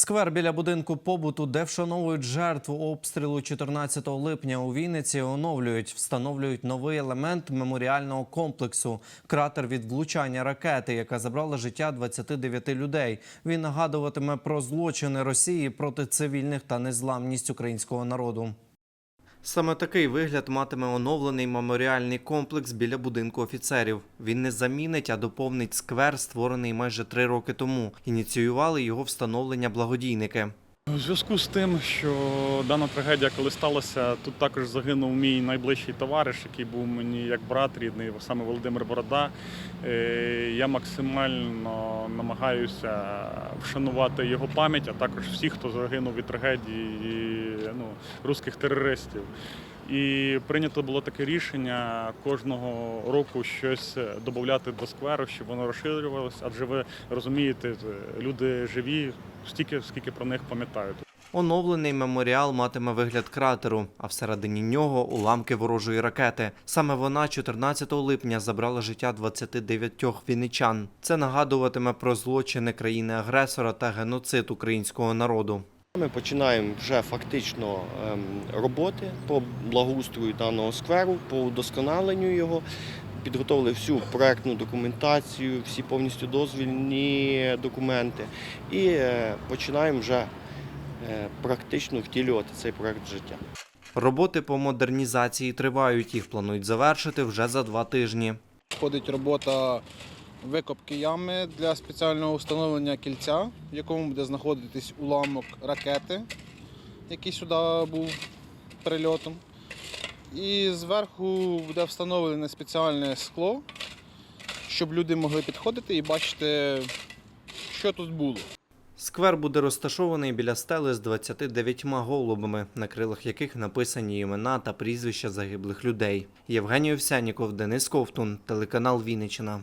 Сквер біля будинку побуту, де вшановують жертву обстрілу 14 липня у Вінниці, оновлюють, встановлюють новий елемент меморіального комплексу – кратер від влучання ракети, яка забрала життя 29 людей. Він нагадуватиме про злочини Росії проти цивільних та незламність українського народу. Саме такий вигляд матиме оновлений меморіальний комплекс біля будинку офіцерів. Він не замінить, а доповнить сквер, створений майже три роки тому. Ініціювали його встановлення благодійники. У зв'язку з тим, що дана трагедія, коли сталася, тут також загинув мій найближчий товариш, який був мені як брат рідний, саме Володимир Борода. Е, Я максимально намагаюся вшанувати його пам'ять, а також всіх, хто загинув від трагедії ну, русських терористів. І прийнято було таке рішення кожного року щось додати до скверу, щоб воно розширювалося, адже ви розумієте, люди живі стільки, скільки про них пам'ятають. Оновлений меморіал матиме вигляд кратеру, а всередині нього уламки ворожої ракети. Саме вона 14 липня забрала життя 29 вінничан. Це нагадуватиме про злочини країни-агресора та геноцид українського народу. Ми починаємо вже фактично ем, роботи по благоустрою даного скверу, по удосконаленню його. Підготовили всю проектну документацію, всі повністю дозвільні документи і е, починаємо вже практично втілювати цей проект в життя. Роботи по модернізації тривають. Їх планують завершити вже за два тижні. Входить робота викопки ями для спеціального встановлення кільця, в якому буде знаходитись уламок ракети, який сюди був прильотом. І зверху буде встановлене спеціальне скло, щоб люди могли підходити і бачити, що тут було. Сквер буде розташований біля стели з 29 голубами, на крилах яких написані імена та прізвища загиблих людей. Євгеній Овсяніков, Денис Ковтун, телеканал Вінниччина.